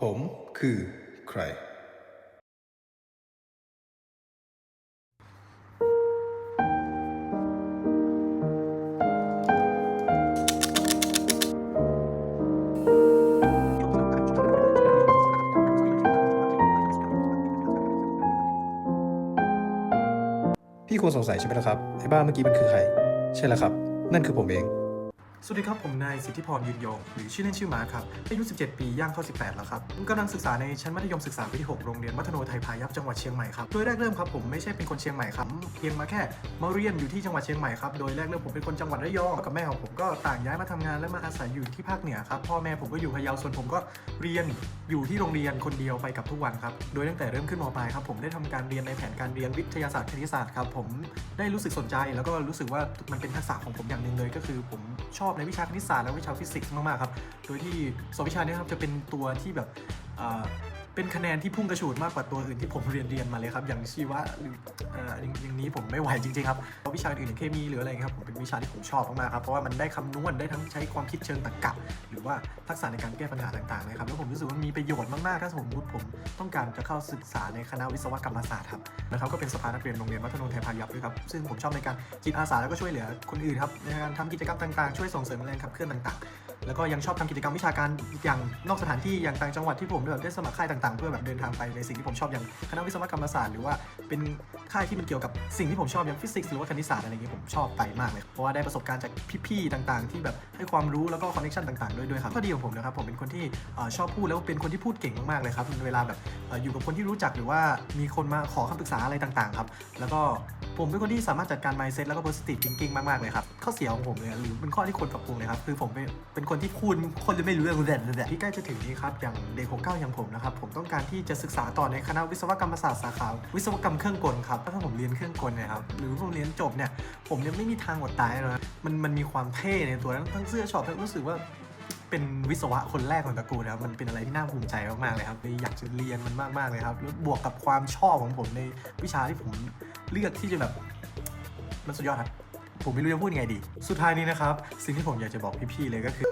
ผมคือใคร พี่คงสงสัยใช่ไหมล่ะครับไอ้บ้าเมื่อกี้มันคือใคร ใช่แล้วครับ นั่นคือผมเอง สวัสดีครับ ผมนายสิทธิพรยืนยง หรือชื่อเล่นชื่อมาครับ อายุ 17 ปีย่างเข้า 18 แล้วครับผมกำลังศึกษาในชั้นมัธยมศึกษาปีที่ 6 โรงเรียนมัธโนไทยพายัพจังหวัดเชียงใหม่ครับ โดยแรกเริ่มครับผมไม่ใช่เป็นคนเชียงใหม่ครับ เพียงมาแค่มาเรียนอยู่ที่จังหวัดเชียงใหม่ครับ โดยแรกเริ่มผมเป็นคนจังหวัดระยองกับแม่ของผมก็ต่างย้ายมาทำงานและมาอาศัยอยู่ที่ภาคเหนือครับ พ่อแม่ผมก็อยู่พะเยาส่วนผมก็เรียนอยู่ที่โรงเรียนคนเดียวไปกับทุกวันครับ โดยตั้งแต่เริ่มขึ้นมปลายครับผมได้ทำการเรียนในแผนการเรียนวิทยาศาสตร์คณิตศาสตร์ครับผมได้รู้สึกสนใจแล้วก็รู้สึกว่ามันเป็นทักษะของผมอย่างหนึ่งเลยก็คือผม ชอบในวิชาคณิตศาสตร์และวิชาฟิสิกส์มากๆครับ โดยที่สองวิชานี้ครับจะเป็นตัวที่แบบ เป็นคะแนนที่พุ่งกระฉูดมากกว่าตัวอื่นที่ผมเรียนเรียนมาเลยครับ อย่างชีวะหรือเอ่ออย่างนี้ผมไม่ไหวจริงๆครับเพราะวิชาอื่นอย่างเคมีหรืออะไรครับผมเป็นวิชาที่ผมชอบมากๆครับเพราะว่ามันได้คำนวณได้ทั้งใช้ความคิดเชิงตรรกะ หรือว่าทักษะในการแก้ปัญหาต่างๆนะครับแล้วผมรู้สึกว่ามีประโยชน์มากๆถ้าสมมติผมต้องการจะเข้าศึกษาในคณะวิศวกรรมศาสตร์ครับนะครับก็เป็นสภานักเรียนโรงเรียนวัฒนนท์ไทยพายัพด้วยครับซึ่งผมชอบในการจิตอาสาแล้วก็ช่วยเหลือคนอื่นครับในการทำกิจกรรมต่างๆช่วยส่งเสริมแรงขับเคลื่อนต่างๆ แล้วก็ยังชอบทำกิจกรรมวิชาการอย่างนอกสถานที่อย่างต่างจังหวัดที่ผมได้สมัครค่ายต่างๆ เพื่อแบบเดินทางไปในสิ่งที่ผมชอบอย่างคณะวิศวกรรมศาสตร์หรือว่าเป็นค่ายที่มันเกี่ยวกับสิ่งที่ผมชอบอย่างฟิสิกส์หรือว่าคณิตศาสตร์อะไรอย่างเงี้ยผมชอบไปมากเลยเพราะว่าได้ประสบการณ์จากพี่ๆต่างๆ ที่แบบให้ความรู้แล้วก็คอนเนคชั่นต่างๆด้วยด้วยครับข้อดีของผมนะครับผมเป็นคนที่ชอบพูดแล้วเป็นคนที่พูดเก่งมากๆเลยครับเวลาแบบอยู่กับคนที่รู้จักหรือว่ามีคนมาขอคำปรึกษาอะไรต่างๆครับแล้วก็ ผมเป็นคนที่สามารถจัดการ mindset แล้วก็ positive thinking มาก ๆ เลยครับ ข้อเสียของผมเลยหรือเป็นข้อที่ควรปรับปรุงเลยครับ คือผมเป็นคนที่พูดคนจะไม่รู้เรื่องแดดแดดที่ใกล้จะถึงนี้ครับ อย่างเด็ก69อย่างผมนะครับ ผมต้องการที่จะศึกษาต่อในคณะวิศวกรรมศาสตร์สาขาวิศวกรรมเครื่องกลครับถ้าผมเรียนเครื่องกลเนี่ยครับหรือผมเรียนจบเนี่ยผมเนี่ยไม่มีทางอดตายเลยมันมันมีความเท่ในตัวทั้งทั้งเสื้อช็อปทั้งรู้สึกว่า เป็นวิศวะคนแรกของตระกูลนะครับมันเป็นอะไรที่น่าภูมิใจมากๆเลยครับเลยอยากจะเรียนมันมากๆเลยครับแล้วบวกกับความชอบของผมในวิชาที่ผมเลือกที่จะแบบมันสุดยอดครับ ผมไม่รู้จะพูดยังไงดี สุดท้ายนี้นะครับ สิ่งที่ผมอยากจะบอกพี่ๆเลยก็คือ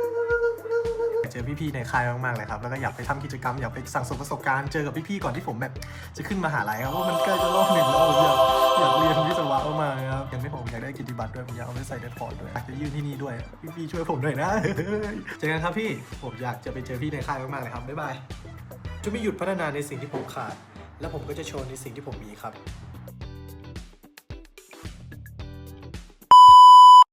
เจอพี่ๆในค่ายมากๆเลยครับ แล้วก็อยากไปทำกิจกรรม อยากไปสั่งสมประสบการณ์ เจอกับพี่ๆก่อนที่ผมแบบจะขึ้นมหาลัยครับเพรามันใกล้จะรอบหนึ่งแล้วผมอยากอยากเรียนวิศวะมากๆครับยังไม่ผมอยากได้กิตติบัตรด้วย ผมอยากเอาไปใส่ในพอร์ตด้วย อยากจะยื่นที่นี่ด้วย พี่ๆช่วยผมหน่อยนะ เจอกันครับพี่ ผมอยากจะไปเจอพี่ในค่ายมากๆเลยครับ บ๊ายบาย จะไม่หยุดพัฒนาในสิ่งที่ผมขาด และผมก็จะโชว์ในสิ่งที่ผมมีครับ